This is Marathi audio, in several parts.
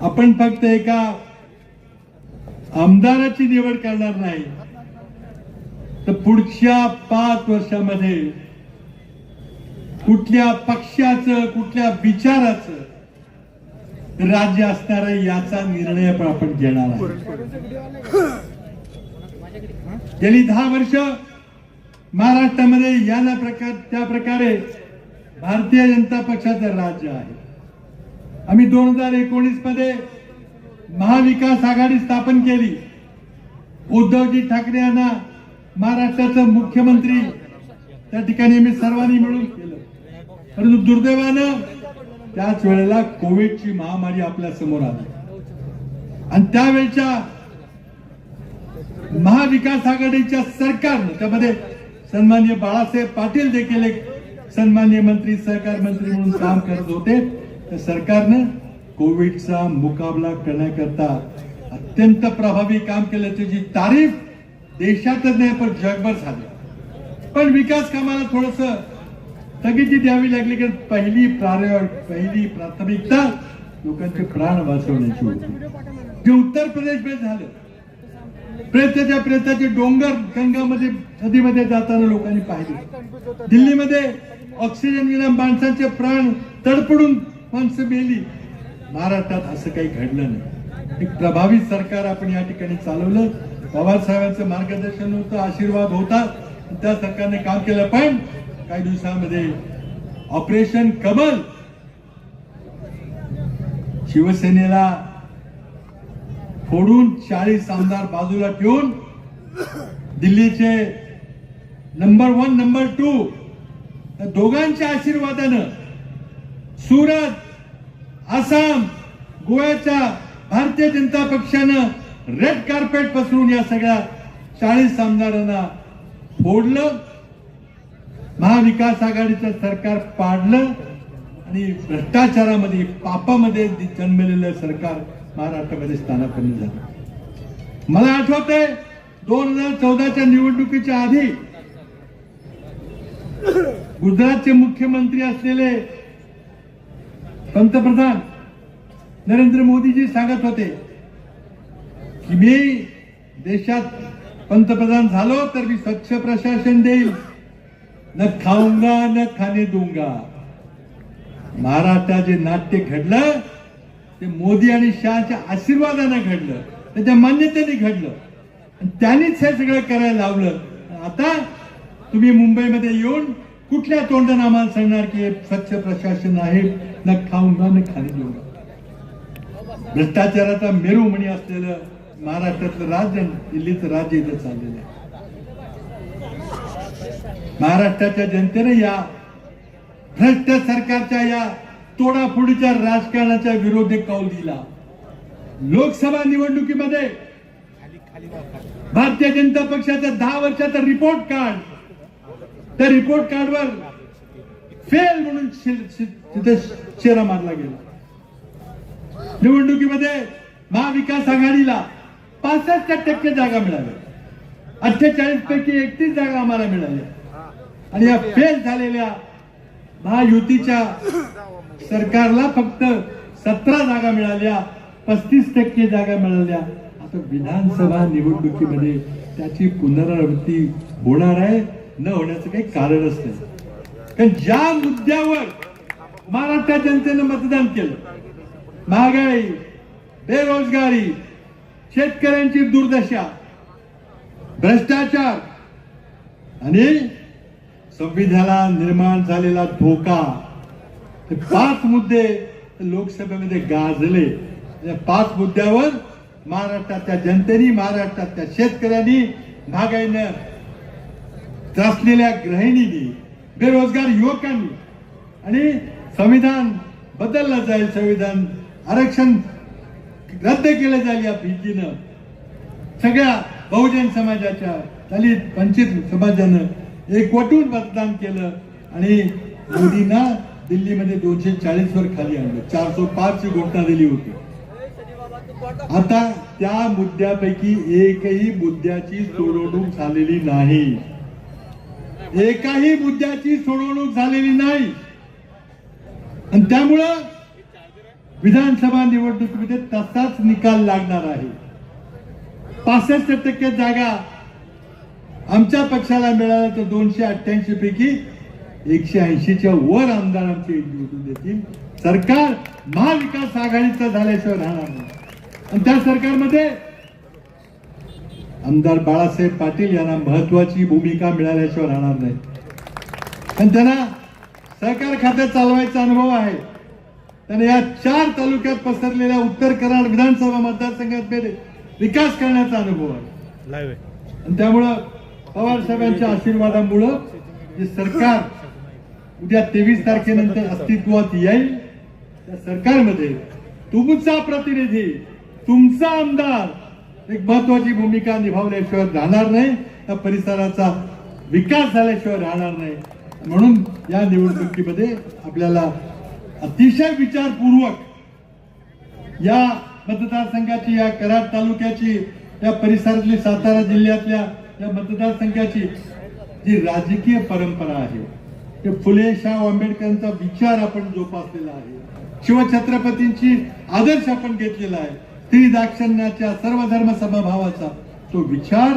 आपण फक्त एका आमदाराची निवड करणार नाही. तर पुढच्या पाच वर्षामध्ये कुठल्या पक्षाचं कुठल्या विचाराचं राज्य असणार आहे याचा निर्णय पण आपण घेणार आहे गेली दहा वर्ष महाराष्ट्रामध्ये या प्रकार त्या प्रकारे भारतीय जनता पक्षाचं राज्य आहे. आम्ही दोन हजार एकोणीसमध्ये महाविकास आघाडी स्थापन केली. उद्धवजी ठाकरे यांना महाराष्ट्राचं मुख्यमंत्री त्या ठिकाणी मी सर्वांनी मिळून केलं. परंतु दुर्दैवानं त्याच वेळेला कोविडची महामारी आपल्यासमोर आली. आणि त्यावेळच्या महाविकास आघाडीच्या सरकारनं त्यामध्ये सन्मान्य बाळासाहेब पाटील देखील एक सन्मान्य मंत्री सहकार मंत्री म्हणून काम करत होते. तर सरकारनं कोविडचा मुकाबला करण्याकरता अत्यंत प्रभावी काम केलं त्याची तारीफ देशातच नाही पण जगभर झाली. पण विकास कामाला थोडस स्थगिती द्यावी लागली कारण पहिली पहिली प्राथमिकता लोकांचे प्राण वाचवण्याची होती. जे उत्तर प्रदेशमध्ये झालं प्रेताच्या प्रेताचे डोंगर गंगामध्ये नदीमध्ये जाताना लोकांनी पाहिले. दिल्लीमध्ये ऑक्सिजन विना माणसांचे प्राण तडपडून माणसं मेली महाराष्ट्रात असं काही घडलं नाही. एक प्रभावी सरकार आपण या ठिकाणी चालवलं. पवार मार्गदर्शन होतं आशीर्वाद होता. त्या सरकारने काम केलं पण काही दिवसामध्ये ऑपरेशन कमल शिवसेनेला फोडून चाळीस आमदार बाजूला ठेवून दिल्लीचे नंबर वन नंबर टू दोघांच्या आशीर्वादानं सुरत आसाम गोव्याच्या भारतीय जनता पक्षानं रेड कार्पेट पसरून या सगळ्या चाळीस आमदारांना फोडलं. महाविकास आघाडीचं सरकार पाडलं आणि भ्रष्टाचारामध्ये पापामध्ये जन्मलेलं सरकार महाराष्ट्रामध्ये स्थानापन्न झालं. मला आठवत आहे दोन हजार चौदाच्या निवडणुकीच्या आधी गुजरातचे मुख्यमंत्री असलेले पंतप्रधान नरेंद्र मोदीजी सांगत होते की मी देशात पंतप्रधान झालो तर मी स्वच्छ प्रशासन देईल. न खाऊंगा न खाणे दूंगा. महाराष्ट्रात जे नाट्य घडलं ते मोदी आणि शहाच्या आशीर्वादाने घडलं त्याच्या मान्यतेने घडलं. आणि त्यांनीच हे सगळं करायला लावलं. आता तुम्ही मुंबईमध्ये येऊन कुठल्या तोंडाने आम्हाला सांगणार की हे स्वच्छ प्रशासन आहे? न खाऊंगा न खाणे दूंगा भ्रष्टाचाराचा मेरूमणी असलेलं महाराष्ट्रातलं राज्य दिल्लीचं राज्य इथं चाललेलं आहे. महाराष्ट्राच्या जनतेने या भ्रष्ट सरकारच्या या तोडाफोडीच्या राजकारणाच्या विरोधी कौल दिला. लोकसभा निवडणुकीमध्ये भारतीय जनता पक्षाचा दहा वर्षाचा रिपोर्ट कार्ड त्या रिपोर्ट कार्डवर फेल म्हणून तिथे शेरा मारला गेला. निवडणुकीमध्ये महाविकास आघाडीला पासष्ट टक्के जागा मिळाल्या अठ्ठेचाळीस पैकी एकतीस जागा आम्हाला मिळाल्या आणि या फेल झालेल्या महायुतीच्या सरकारला फक्त सतरा जागा मिळाल्या पस्तीस टक्के जागा मिळाल्या. आता विधानसभा निवडणुकीमध्ये त्याची पुनरावृत्ती होणार आहे न होण्याचं काही कारणच नाही कारण ज्या मुद्द्यावर महाराष्ट्रात जनतेनं मतदान केलं. महागाई बेरोजगारी शेतकऱ्यांची दुर्दशा भ्रष्टाचार आणि संविधानाला निर्माण झालेला धोका. हे पाच मुद्दे लोकसभेमध्ये गाजले. या पाच मुद्द्यावर महाराष्ट्रातल्या जनतेनी महाराष्ट्रातल्या शेतकऱ्यांनी महागाईनं त्रासलेल्या गृहिणींनी बेरोजगार युवकांनी आणि संविधान बदललं जाईल संविधान आरक्षण रद्द केलं जाईल या भीतीनं. सगळ्या बहुजन समाजाच्या दलित वंचित समाजानं एकवटून मतदान केलं आणि मोदींना दिल्लीमध्ये दोनशे चाळीस वर खाली आणलं. चारशे पाच ची घोषणा दिली होती. आता त्या मुद्द्यापैकी एकही मुद्द्याची सोडवणूक झालेली नाही. एकाही मुद्द्याची सोडवणूक झालेली नाही. आणि त्यामुळं विधानसभा निवडणुकीमध्ये तसाच निकाल लागणार आहे. पासष्ट टक्के जागा आमच्या पक्षाला मिळाल्या तर दोनशे अठ्ठ्याऐंशी पैकी एकशे ऐंशीच्या वर आमदार आमचे निवडून येतील सरकार महाविकास आघाडीचं झाल्याशिवाय राहणार नाही. आणि त्या सरकारमध्ये आमदार बाळासाहेब पाटील यांना महत्वाची भूमिका मिळाल्याशिवाय राहणार नाही. आणि त्यांना सहकार खात्यात चालवायचा अनुभव आहे. त्यांना या चार तालुक्यात पसरलेल्या उत्तर कराड विधानसभा मतदारसंघात विकास करण्याचा अनुभव आहे. आणि त्यामुळं पवार साहेबांच्या आशीर्वादामुळं जे सरकार उद्या तेवीस तारखेनंतर अस्तित्वात येईल त्या सरकारमध्ये तुमचा प्रतिनिधी तुमचा आमदार एक महत्वाची भूमिका निभावल्याशिवाय राहणार नाही त्या परिसराचा विकास झाल्याशिवाय राहणार नाही. म्हणून या निवडणुकीमध्ये आपल्याला अतिशय विचारपूर्वक या मतदारसंघाची या कराड तालुक्याची या परिसरातली सातारा जिल्ह्यातल्या या मतदारसंघाची जी राजकीय परंपरा आहे ते फुले शाह आंबेडकरांचा विचार आपण जोपासलेला आहे. शिवछत्रपतींची आदर्श आपण घेतलेला आहे. स्त्री दाक्षण्याच्या सर्व धर्म समभावाचा तो विचार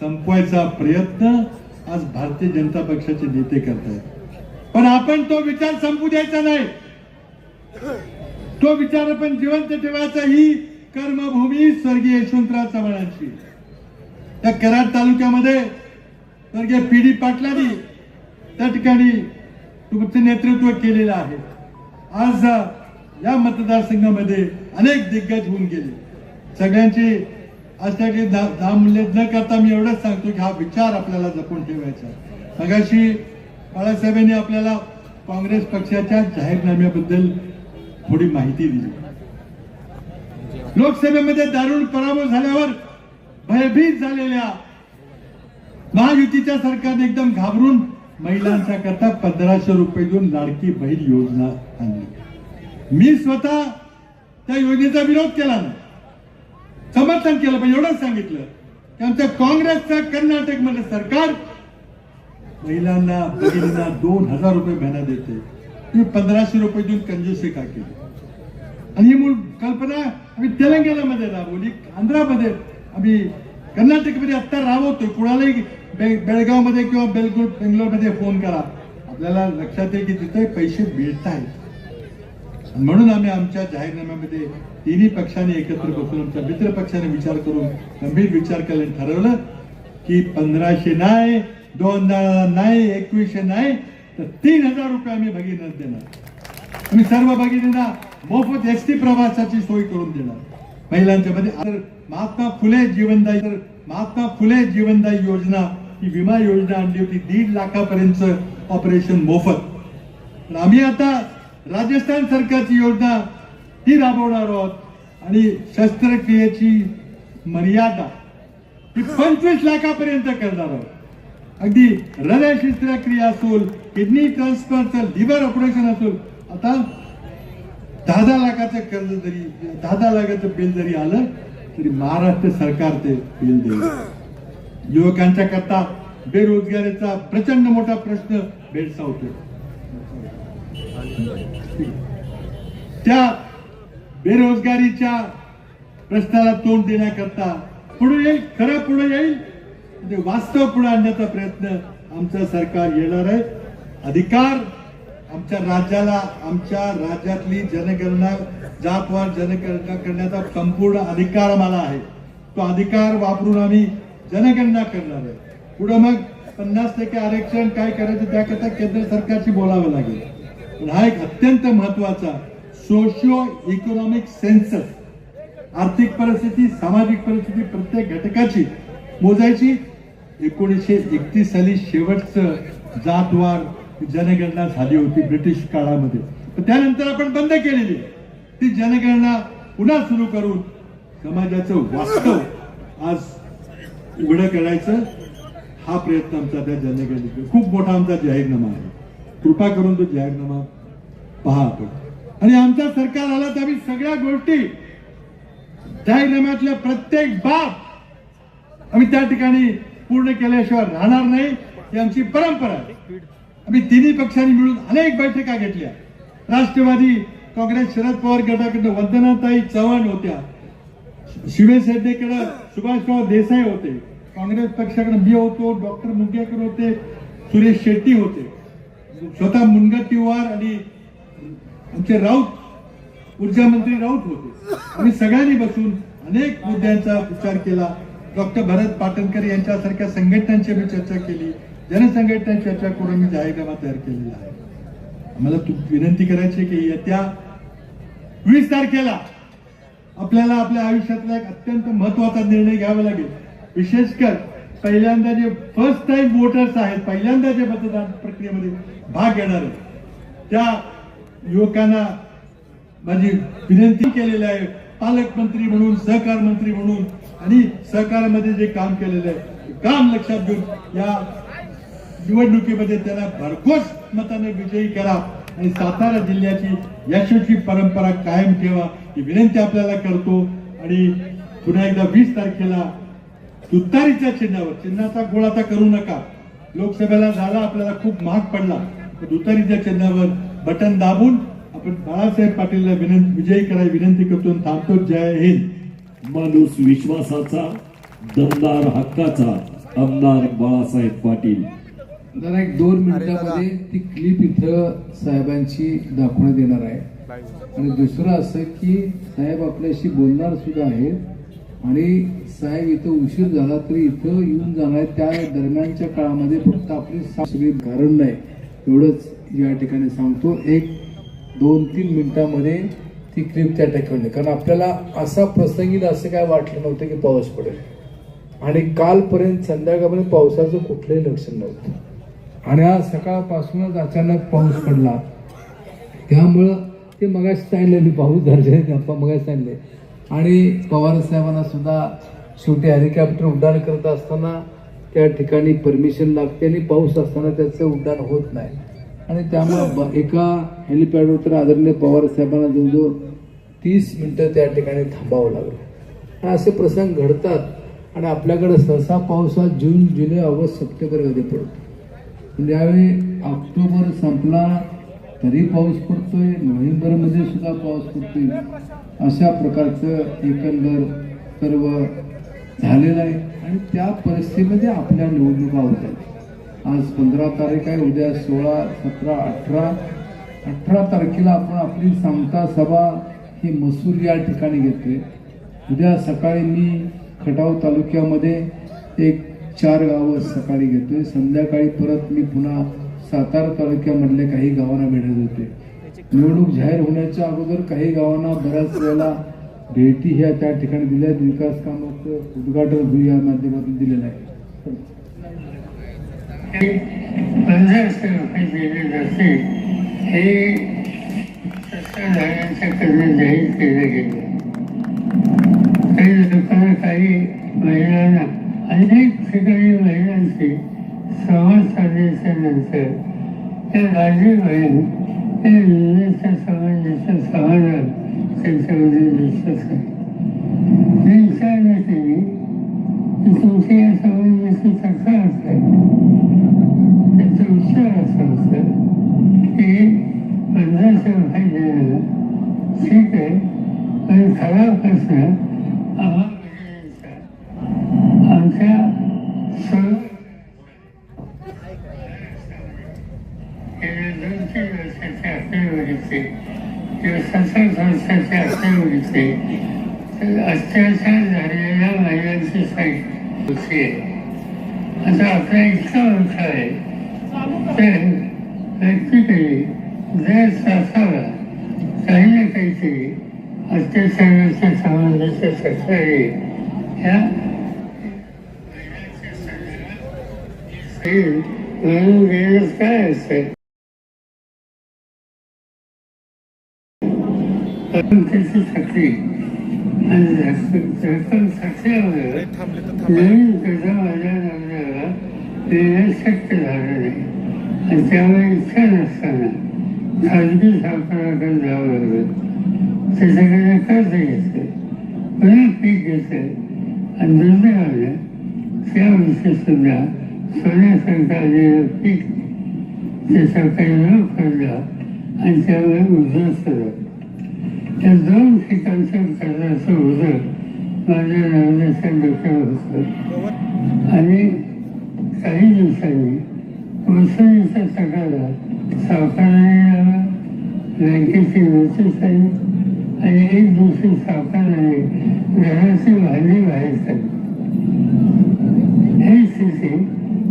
संपवायचा प्रयत्न आज भारतीय जनता पक्षाचे नेते करतायत. पण आपण तो विचार संपू द्यायचा नाही. तो विचार आपण जिवंत ठेवायचा ही कर्मभूमी स्वर्गीय यशवंतराव चव्हाणांची. त्या कराड तालुक्यामध्ये स्वर्गीय पी डी पाटलांनी त्या ठिकाणी तुमचं नेतृत्व केलेलं आहे. आज या मतदारसंघामध्ये अनेक दिग्गज होऊन गेले. सगळ्यांची आज दहा काही दा- दामले न करता मी एवढंच सांगतो की हा विचार आपल्याला जपून ठेवायचा मगाशी बाळासाहेबांनी आपल्याला काँग्रेस पक्षाच्या जाहीरनाम्याबद्दल थोडी माहिती दिली. लोकसभेमध्ये दारुण पराभव झाल्यावर भयभीत झालेल्या महायुतीच्या सरकारने एकदम घाबरून महिलांच्या करता पंधराशे रुपये देऊन लाडकी बहीण योजना आणली. मी स्वतः त्या योजनेचा विरोध केला नाही. समर्थन केलं पण एवढंच सांगितलं. की आमच्या काँग्रेसचं कर्नाटकमध्ये सरकार महिलांना बहिणींना दोन हजार रुपये महिना देते. तुम्ही पंधराशे रुपये देऊन कंजूसी का केली? आणि ही मूळ कल्पना आम्ही तेलंगणामध्ये राबवली आंध्रामध्ये. आम्ही कर्नाटकमध्ये आत्ता राबवतोय. कुणालाही बे- बेळगावमध्ये किंवा बेलगुर बेंगलोरमध्ये फोन करा. आपल्याला लक्षात येईल की तिथे पैसे मिळत आहेत म्हणून आम्ही आमच्या जाहीरनाम्यामध्ये तिन्ही पक्षांनी एकत्र बसून आमच्या मित्र पक्षाने विचार करून गंभीर विचार केल्याने ठरवलं की पंधराशे नाही दोन नाही एकवीसशे नाही तर तीन हजार रुपये आम्ही भगिनींना देणार. आम्ही सर्व भगिनींना मोफत एस टी प्रवासाची सोय करून देणार. महिलांच्या मध्ये महात्मा फुले जीवनदायी तर महात्मा फुले जीवनदायी योजना ही विमा योजना आणली होती. दीड लाखापर्यंत ऑपरेशन मोफत. आम्ही आता राजस्थान सरकारची योजना ही राबवणार आहोत. आणि शस्त्रक्रियेची मर्यादा ही पंचवीस लाखापर्यंत करणार आहोत. अगदी हृदय शस्त्रक्रिया असोल किडनी ट्रान्सफरचं लिव्हर ऑपरेशन असोल आता दहा दहा लाखाचं कर्ज जरी दहा दहा लाखाचं बिल जरी आलं तरी महाराष्ट्र सरकार ते बिल देईल. युवकांच्या करता बेरोजगारीचा प्रचंड मोठा प्रश्न भेडसावतो त्या बेरोजगारीच्या प्रश्नाला तोंड देण्याकरता पुढे येईल खरं पुढे येईल. म्हणजे वास्तव पुढे आणण्याचा प्रयत्न आमचं सरकार येणार आहे. अधिकार आमच्या राज्याला आमच्या राज्यातली जनगणना जातवार जनगणना करण्याचा संपूर्ण अधिकार आम्हाला आहे. तो अधिकार वापरून आम्ही जनगणना करणार आहे. पुढे मग पन्नास टक्के आरक्षण काय करायचं त्याकरता केंद्र सरकारशी बोलावं लागेल. पण हा एक अत्यंत महत्त्वाचा सोशिओ इकॉनॉमिक सेन्सस आर्थिक परिस्थिती सामाजिक परिस्थिती प्रत्येक घटकाची मोजायची. एकोणीसशे एकतीस साली शेवटचं जातवार जनगणना झाली होती ब्रिटिश काळामध्ये. त्यानंतर आपण बंद केलेली. ती जनगणना पुन्हा सुरू करून समाजाचं वास्तव आज उघडं करायचं हा प्रयत्न आमचा त्या जनगणनेत. खूप मोठा आमचा जाहीरनामा आहे. कृपा करून तो जाहीरनामा पहा आपण. आणि आमचा सरकार आला तर आम्ही सगळ्या गोष्टी जाहीरनाम्यातल्या प्रत्येक बाब आम्ही त्या ठिकाणी पूर्ण केल्याशिवाय राहणार नाही ही आमची परंपरा आहे. आम्ही तिन्ही पक्षांनी मिळून अनेक बैठका घेतल्या. राष्ट्रवादी काँग्रेस शरद पवार गटाकडनं वंदनाताई चव्हाण होत्या. शिवसेनेकडे सुभाषराव देसाई होते. काँग्रेस पक्षाकडे मी होतो डॉक्टर मुंगेकर होते सुरेश शेट्टी होते. स्वतः मुनगंटीवार आणि आमचे राऊत ऊर्जा मंत्री राऊत होते. आम्ही सगळ्यांनी बसून अनेक मुद्द्यांचा विचार केला. डॉक्टर भरत पाटणकर यांच्यासारख्या संघटनांची मी चर्चा केली. जनसंघटनांची चर्चा करून मी जाहीरनामा तयार केलेला आहे. आम्हाला तू विनंती करायची आहे की येत्या वीस तारखेला आपल्याला आपल्या आयुष्यातला एक अत्यंत महत्त्वाचा निर्णय घ्यावा लागेल. विशेषकर पहिल्यांदा जे फर्स्ट टाइम वोटर्स आहेत पहिल्यांदा जे मतदान प्रक्रियेमध्ये भाग घेणार आहेत त्या युवकांना माझी विनंती केलेली आहे पालकमंत्री म्हणून सहकार मंत्री म्हणून आणि सहकारामध्ये जे काम केलेलं आहे काम लक्षात घेऊन या निवडणुकीमध्ये त्याला भरघोस मताने विजयी करा आणि सातारा जिल्ह्याची यशस्वी परंपरा कायम ठेवा ही विनंती आपल्याला करतो. आणि पुन्हा एकदा वीस तारखेला तुतारीच्या चिन्हावर चिन्हाचा गोळा आता करू नका. लोकसभेला झाला आपल्याला खूप महाग पडला. दुतारीच्या तुतारीच्या चिन्हावर बटन दाबून आपण बाळासाहेब पाटीलला विनंती विजयी करायची विनंती करतो थांबतो. जय हिंद. माणूस विश्वासाचा दमदार हक्काचा आमदार बाळासाहेब पाटील. जरा एक दोन मिनिटामध्ये ती क्लिप इथं साहेबांची दाखवण्यात येणार आहे. आणि दुसरं असं की साहेब आपल्याशी बोलणार सुद्धा आहेत. आणि साहेब इथं उशीर झाला तरी इथं येऊन जाणार. त्या दरम्यानच्या काळामध्ये फक्त आपली सगळी कारण नाही. एवढंच. या ठिकाणी सांगतो एक दोन तीन मिनिटामध्ये ती क्लिप त्या ठिकाणी कारण आपल्याला असा प्रसंगी असं काय वाटलं नव्हतं की पाऊस पडेल. आणि कालपर्यंत संध्याकाळपर्यंत पावसाचं कुठलंही लक्षण नव्हतं. आणि आज सकाळपासूनच अचानक पाऊस पडला. त्यामुळं ते मगाशी सांगितलं मी पाऊस धरले गप्पा मगाशी सांगले आणि पवार साहेबांना सुद्धा शेवटी हेलिकॉप्टर उड्डाण करत असताना त्या ठिकाणी परमिशन लागते आणि पाऊस असताना त्याचं उड्डाण होत नाही. आणि त्यामुळं ब- एका हेलिपॅडवर तर आदरणीय पवार साहेबांना जवळजवळ तीस मिनिटं त्या ठिकाणी थांबावं लागलं. असे प्रसंग घडतात आणि आपल्याकडे सहसा पाऊस हा जून जुलै ऑगस्ट सप्टेंबरमध्ये पडतो? ज्यावेळी यावेळी ऑक्टोबर संपला तरी पाऊस पडतोय नोव्हेंबरमध्ये सुद्धा पाऊस पडतोय. अशा प्रकारचं एकंदर सर्व झालेलं आहे. आणि त्या परिस्थितीमध्ये आपल्या निवडणुका होत आहेत. आज पंधरा तारीख आहे उद्या सोळा सतरा अठरा. अठरा तारखेला आपण आपली समता सभा ही मसूर या ठिकाणी घेतोय उद्या सकाळी मी खटाव तालुक्यामध्ये एक चार गावं सकाळी घेतोय. संध्याकाळी परत मी पुन्हा सातारा तालुक्यामधल्या काही गावांना भेटत होते निवडणूक जाहीर होण्याच्या अगोदर काही गावांना बऱ्याच वेळेला भेटी ह्या त्या ठिकाणी दिल्या आहेत. विकास कामाचं उद्घाटन या माध्यमातून दिलेलं आहे. पंधराशे रुपये दिले जाते हे सत्ताधाऱ्यांच्याकडनं जाहीर केलं गेलं काही लोकांना काही महिलांना अनेक ठिकाणी महिलांशी संवाद साधल्याच्या नंतर त्या राजी त्या योजनेच्या त्यांच्यामध्ये दिसत आहे मी त्यांनी की तुमची या संबंधीची त्याचा विचार असा होता की पंधराशे रुपये ठीक आहे पण खरा प्रश्न आम्हाला आमच्या सर्व गेल्या दोन तीन वर्षाच्या आकडेवारीचे किंवा सात वर्षाच्या आकडेवारीचे तर अत्याचार झालेल्या महिलांची संख्या होती आता आपला इतका आहे. तर व्यक्तीकडे तासाला काही ना काहीतरी अत्याचाराच्या संबंधाच्या तक्रारी ह्या म्हणून गेलं काय असेल? त्याची आणि जास्त सक्तीवर नवीन कर्ज माझ्या नवऱ्याला शक्य झालं नाही आणि त्यामुळे इच्छा नसताना खाजगी सावकाराकडे जावं लागलं त्याच्याकडे कर्ज घेतलं पुन्हा पीक घेतलं आणि दुर्दैवानं त्या वर्षी सोन्यासारखं आलेलं पीक त्याचा काही पडला आणि त्यामुळे उद्ध्वस्त झालं त्या दोन ठिकाणचं कर्जाचं होतं. माझ्या नवऱ्याच्या डोक्यावर होतं. आणि काही दिवसांनी वसईचा सकाळला सावकाराने आला बँकेची नोटीस आली आणि एक दिवशी सावकाराने घराची भाजी बाहेर काढली. ही स्थिती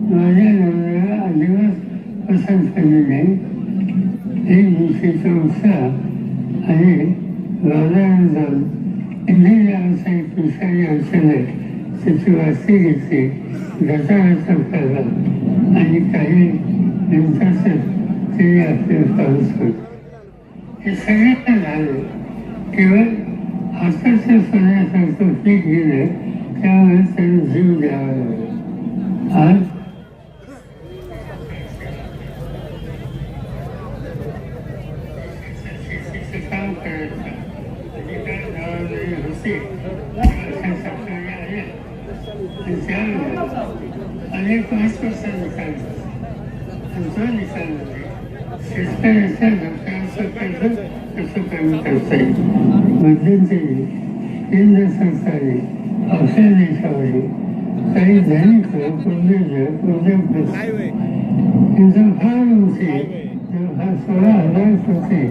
माझ्या नवऱ्याला अजिबात पसंत पडली नाही. एक दिवशीचा उत्साह आणि बाजारात जाऊन इंडियन व्यावसायिक विषयाने औषधे त्याची घेतली घटाघाचा केला आणि काही दिवसातच ते आपले पाऊस होत हे सगळ्यांना झालं केवळ हाताच्या सोन्यासारखं पीक गेलं त्यावेळेस त्यांनी जीव द्यावा लागला आज शेतीचं काम करायचं आणि काय जबाबदारी होती अशा सरकारी आल्या आणि त्यावेळेला अनेक महत्त्वाचा निकाल झाला. आणि तो निकाल म्हणजे शेतकऱ्याच्या डोक्याचं कर्ज कसं कमी करता येईल मध्यंतरी केंद्र सरकारने आपल्या देशामध्ये काही धनिक उद्योजक उद्योगपती त्यांचं फार उंची हा सोळा हजार कोटी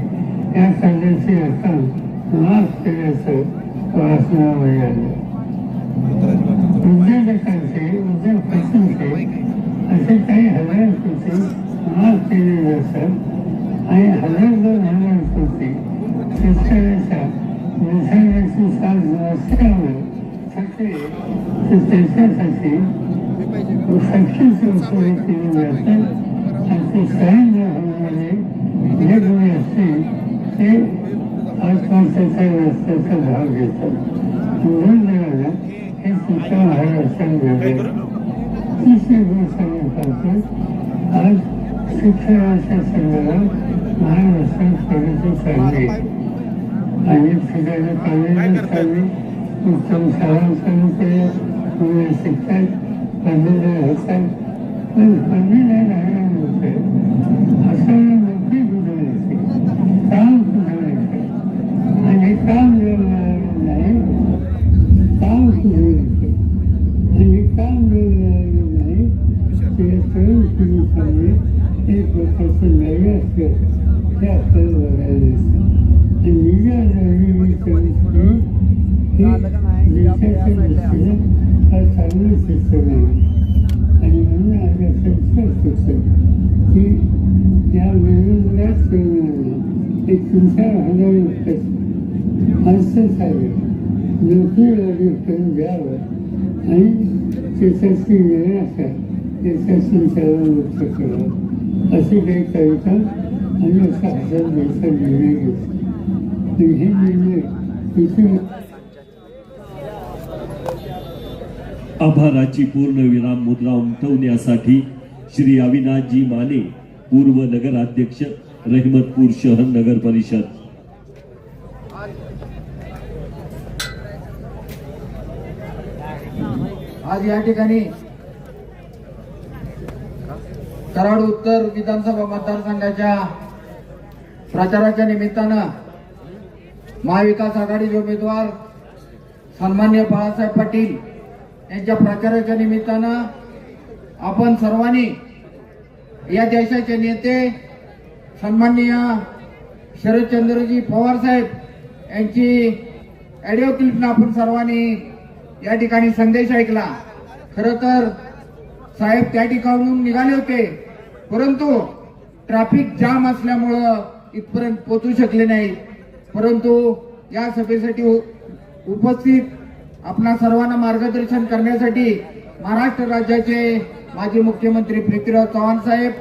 या कर्जाची रक्कम माफ केल्याचं वाचनामध्ये आलं असे काही हजार कोटी माफ केले जातात आणि हजार दोन हजार कृती शेतकऱ्याच्या निसर्गाची साथ नसल्यामुळे तर त्याच्यासाठी सक्तीची उपयोगी केली आणि ते सैन्य होण्यामध्ये जे असतील ते आत्महत्येचा रस्त्याचा भाग घेतात दुर्दैवानं हे तुमच्या महाराष्ट्रात घडले तिसरी गोष्ट मी सांगतो आज शिक्षणाच्या संदर्भात महाराष्ट्रात प्रगती चालली आहे. अनेक ठिकाणी कॉलेजेस चालली उत्तम शाळा चालू केल्या मुले शिकतात पदवीधर होतात पण पदवीधर राहिल्यानंतर असं नोकरी कुठे येते काम काम जर नाही काम कुठे आणि काम नाही ते तरुण एक प्रकारचं नैराश्य हे आपल्याला बघायला आणि निजा ही देशाच्या दृष्टीने चांगलं शिक्षण आहे आणि म्हणून संस्कार शिक्षण की या वेगवेगळ्या एक तीन चार हजार रुपये माणसं आहे नोकरी लागेल करून द्यावं आणि त्याच्याची निराशा त्याच्यातून त्याला मुक्त करावं अशी काही कविता आणि असा हजार दिवसात निर्णय घेतला आणि हे निर्णय इथे आभाराची पूर्ण विराम मुद्रा उमटवण्यासाठी श्री अविनाशजी माने पूर्व नगराध्यक्ष रहिमतपूर शहर नगर परिषद. आज या ठिकाणी कराड उत्तर विधानसभा मतदारसंघाच्या प्रचाराच्या निमित्तानं महाविकास आघाडीचे उमेदवार सन्मान्य बाळासाहेब पाटील यांच्या प्रचाराच्या निमित्तानं आपण सर्वांनी या देशाचे नेते सन्माननीय शरदचंद्रजी पवार साहेब यांची ऑडिओ क्लिपनं आपण सर्वांनी या ठिकाणी संदेश ऐकला. खर तर साहेब त्या ठिकाणून निघाले होते. परंतु ट्रॅफिक जाम असल्यामुळं इथपर्यंत पोहोचू शकले नाही. परंतु या सभेसाठी उ- उपस्थित आपणा सर्वांना मार्गदर्शन करण्यासाठी महाराष्ट्र राज्याचे माजी मुख्यमंत्री पृथ्वीराव चव्हाण साहेब